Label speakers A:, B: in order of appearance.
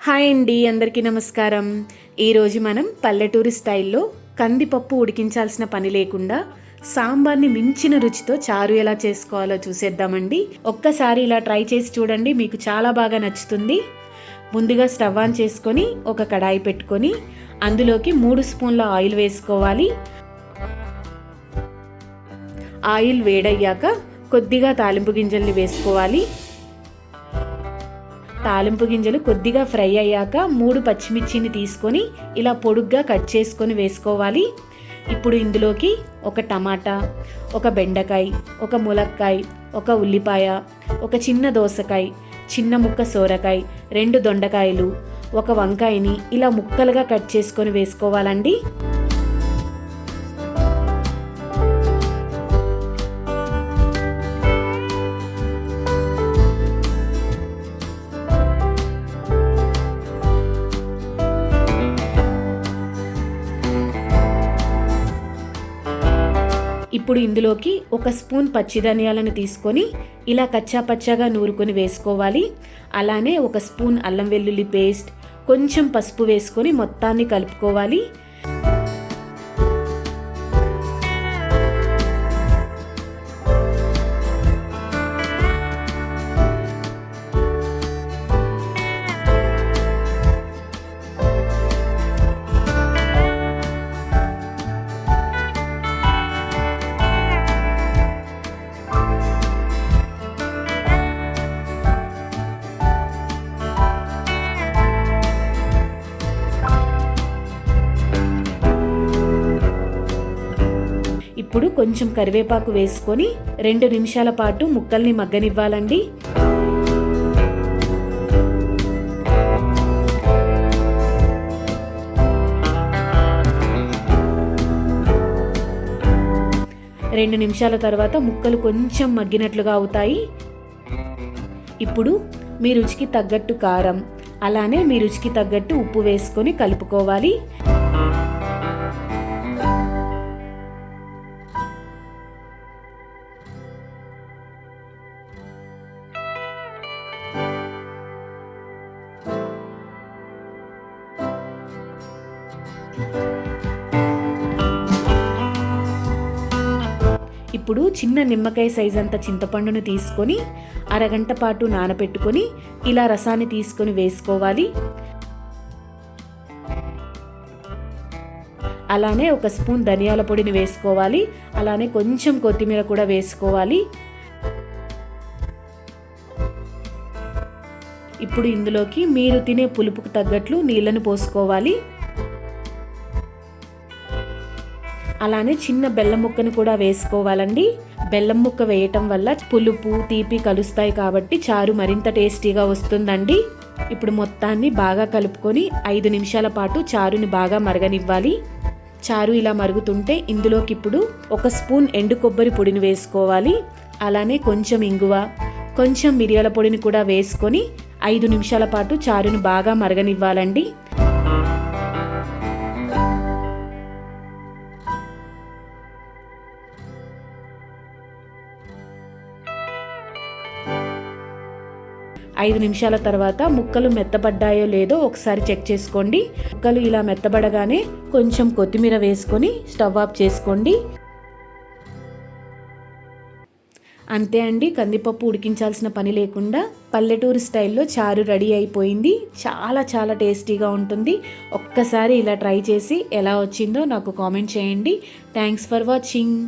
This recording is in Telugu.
A: హాయ్ అండి అందరికీ నమస్కారం. ఈరోజు మనం పల్లెటూరి స్టైల్లో కందిపప్పు ఉడికించాల్సిన పని లేకుండా సాంబార్ని మించిన రుచితో చారు ఎలా చేసుకోవాలో చూసేద్దామండి. ఒక్కసారి ఇలా ట్రై చేసి చూడండి మీకు చాలా బాగా నచ్చుతుంది. ముందుగా స్టవ్ ఆన్ చేసుకొని ఒక కడాయి పెట్టుకొని అందులోకి మూడు స్పూన్ల ఆయిల్ వేసుకోవాలి. ఆయిల్ వేడయ్యాక కొద్దిగా తాలింపు గింజల్ని వేసుకోవాలి. తాలింపు గింజలు కొద్దిగా ఫ్రై అయ్యాక మూడు పచ్చిమిర్చిని తీసుకొని ఇలా పొడుగ్గా కట్ చేసుకొని వేసుకోవాలి. ఇప్పుడు ఇందులోకి ఒక టమాటా ఒక బెండకాయ ఒక ములక్కాయ ఒక ఉల్లిపాయ ఒక చిన్న దోసకాయ చిన్న ముక్క సోరకాయ రెండు దొండకాయలు ఒక వంకాయని ఇలా ముక్కలుగా కట్ చేసుకొని వేసుకోవాలండి. ఇప్పుడు ఇందులోకి ఒక స్పూన్ పచ్చి ధనియాలను తీసుకొని ఇలా కచ్చా పచ్చాగా నూరుకొని వేసుకోవాలి. అలానే ఒక స్పూన్ అల్లం వెల్లుల్లి పేస్ట్ కొంచెం పసుపు వేసుకొని మొత్తాన్ని కలుపుకోవాలి. ఇప్పుడు కొంచెం కరివేపాకు వేసుకొని రెండు నిమిషాల పాటు ముక్కల్ని మగ్గనివ్వాలండి. రెండు నిమిషాల తర్వాత ముక్కలు కొంచెం మగ్గినట్లుగా అవుతాయి. ఇప్పుడు మీ రుచికి తగ్గట్టు కారం అలానే మీ రుచికి తగ్గట్టు ఉప్పు వేసుకొని కలుపుకోవాలి. ఇప్పుడు చిన్న నిమ్మకాయ సైజ్ అంత చింతపండును తీసుకొని అరగంట పాటు నానబెట్టుకొని ఇలా రసాన్ని తీసుకొని వేసుకోవాలి. అలానే ఒక స్పూన్ ధనియాల పొడిని వేసుకోవాలి. అలానే కొంచెం కొత్తిమీర కూడా వేసుకోవాలి. ఇప్పుడు ఇందులోకి మీరు తినే పులుపుకు తగ్గట్లు నీళ్ళను పోసుకోవాలి. అలానే చిన్న బెల్లం ముక్కను కూడా వేసుకోవాలండి. బెల్లం ముక్క వేయటం వల్ల పులుపు తీపి కలుస్తాయి కాబట్టి చారు మరింత టేస్టీగా వస్తుందండి. ఇప్పుడు మొత్తాన్ని బాగా కలుపుకొని ఐదు నిమిషాల పాటు చారుని బాగా మరగనివ్వాలి. చారు ఇలా మరుగుతుంటే ఇందులోకి ఇప్పుడు ఒక స్పూన్ ఎండు కొబ్బరి పొడిని వేసుకోవాలి. అలానే కొంచెం ఇంగువ కొంచెం మిరియాల పొడిని కూడా వేసుకొని ఐదు నిమిషాల పాటు చారుని బాగా మరగనివ్వాలండి. ఐదు నిమిషాల తర్వాత ముక్కలు మెత్తబడ్డాయో లేదో ఒకసారి చెక్ చేసుకోండి. ముక్కలు ఇలా మెత్తబడగానే కొంచెం కొత్తిమీర వేసుకొని స్టవ్ ఆఫ్ చేసుకోండి. అంతే అండి కందిపప్పు ఉడికించాల్సిన పని లేకుండా పల్లెటూరు స్టైల్లో చారు రెడీ అయిపోయింది. చాలా చాలా టేస్టీగా ఉంటుంది. ఒక్కసారి ఇలా ట్రై చేసి ఎలా వచ్చిందో నాకు కామెంట్ చేయండి. Thanks for watching.